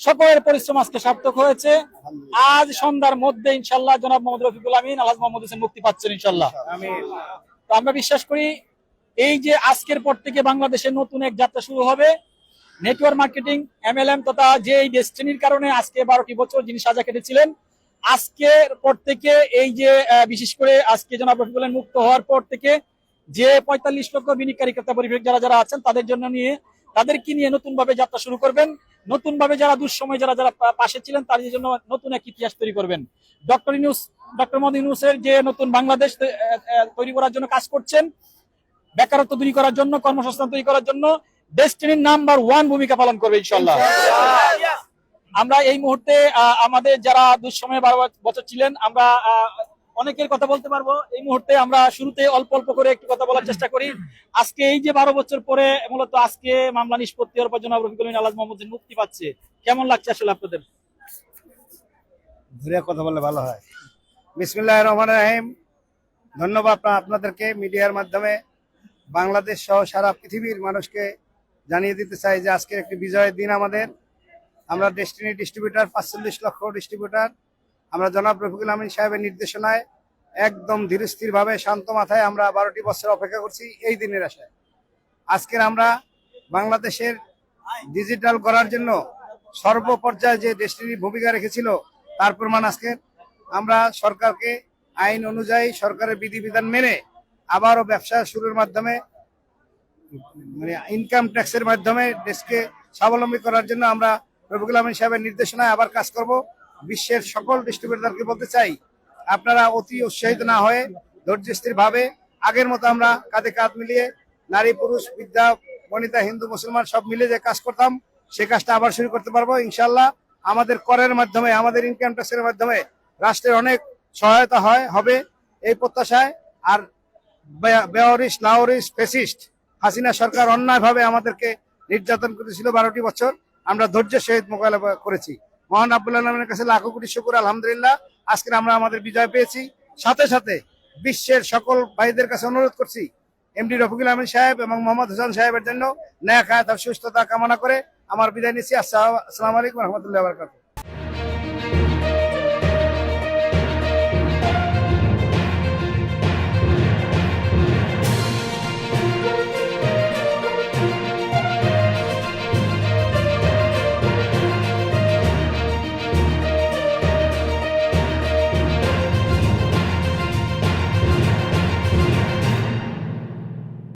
সকলের পরিশ্রম আজকে সার্থক হয়েছে। আজ সন্ধ্যার মধ্যে ইনশাল্লাহ জনাব মোহাম্মদ রফিকুল আমিন আলহাজ মোহাম্মদ হোসেন মুক্তি পাচ্ছেন ইনশাল্লাহ। তো আমরা বিশ্বাস করি এই যে আজকের পর থেকে বাংলাদেশের নতুন এক যাত্রা শুরু হবে। নেটওয়ার্ক মার্কেটিং এমএলএম তথা যে এই ডেস্টিনির কারণে আজকে বারোটি বছর যিনি সাজা কেটেছিলেন আজকের পর থেকে এই যে বিশেষ করে আজকে জনাব রফিকুলের মুক্ত হওয়ার পর থেকে যে পঁয়তাল্লিশ লক্ষ বিনিয়োগকারী ক্রেতা পরিবেশ যারা যারা আছেন তাদের জন্য নিয়ে তাদেরকে নিয়ে নতুন ভাবে যাত্রা শুরু করবেন। নতুন ভাবে যারা দুঃসময় যারা যারা পাশে ছিলেন তাদের জন্য নতুন এক ইতিহাস তৈরি করবেন। ডক্টর ইউনুস ডক্টর মোহাম্মদ ইউনুসের যে নতুন বাংলাদেশ তৈরি করার জন্য কাজ করছেন বেকারত্ব দূরী করার জন্য কর্মসংস্থান তৈরি করার জন্য ডেস্টিনির নাম্বার ওয়ান ভূমিকা পালন করবে ইনশাল্লাহ আমরা এই মুহূর্তে আমাদের যারা দুঃসময়ে বারো বছর ছিলেন আমরা অনেকের কথা বলতে পারব। এই মুহূর্তে আমরা শুরুতে অল্প অল্প করে একটু কথা বলার চেষ্টা করি। আজকে এই যে বারো বছর পরে মূলত আজকে মামলা নিষ্পত্তি হওয়ার পর জনাব রফিকুল আলাজ মোহাম্মদ মুক্তি পাচ্ছে। কেমন লাগছে আসলে আপনাদের? ঘুরে কথা বললে ভালো হয়। বিসমিল্লাহ রহমান রাহিম। ধন্যবাদ আপনা- আপনাদেরকে মিডিয়ার মাধ্যমে। বাংলাদেশ সহ সারা পৃথিবীর মানুষকে জানিয়ে দিতে চাই যে আজকের একটি বিজয়ের দিন আমাদের। আমরা ডেস্টিনি ডিস্ট্রিবিউটার, পাঁচচল্লিশ লক্ষ ডিস্ট্রিবিউটার। আমরা জনাব রফিকুল আমিন সাহেবের নির্দেশনায় একদম ধীরস্থির ভাবে শান্ত মাথায় আমরা বারোটি বছর অপেক্ষা করছি এই দিনের আশায়। আজকের আমরা বাংলাদেশের ডিজিটাল করার জন্য সর্বপর্যায়ে যে ডেস্টিনির ভূমিকা রেখেছিল, তার প্রমাণ আজকে। আমরা সরকারকে আইন অনুযায়ী সরকারের বিধিবিধান মেনে আবারও ব্যবসা শুরুর মাধ্যমে মানে ইনকাম ট্যাক্সের মাধ্যমে দেশকে স্বাবলম্বী করার জন্য আমরা রফিকুল আহমেদ সাহেবের নির্দেশনায় আবার কাজ করব। বিশ্বের সকল ডিস্ট্রিবিউটরকে বলতে চাই, আপনারা অতি উৎসাহিত না হয়ে ধৈর্যস্থির ভাবে আগের মতো আমরা কাঁধে কাঁধ মিলিয়ে নারী, পুরুষ বিদ্যা বনিতা, হিন্দু, মুসলমান সব মিলে যে কাজ করতাম, সে কাজটা আবার শুরু করতে পারব ইনশাল্লাহ আমাদের করের মাধ্যমে, আমাদের ইনকাম ট্যাক্সের মাধ্যমে রাষ্ট্রের অনেক সহায়তা হয়, হবে এই প্রত্যাশায়। আর বে- বেওয়ারিশ, লাওরিশ, ফেসিস্ট, হাসিনা সরকার অন্যায়ভাবে আমাদেরকে নির্যাতন করেছিল বারোটি বছর। আমরা ধৈর্যের সহিত মোকাবেলা করেছি। মহান আব্বুল্লাহ আলমের কাছে লাখো কোটি শুকুর, আলহামদুলিল্লাহ। আজকে আমরা আমাদের বিজয় পেয়েছি। সাথে সাথে বিশ্বের সকল ভাইদের কাছে অনুরোধ করছি, এমডি রফিকুল আহমেদ সাহেব এবং মোহাম্মদ হোসেন সাহেবের জন্য ন্যায় খায় তার সুস্থতা কামনা করে আমার বিদায় নিচ্ছি। আসসালাম আলাইকুম রহমতুল্লাহ বারকাতুহ।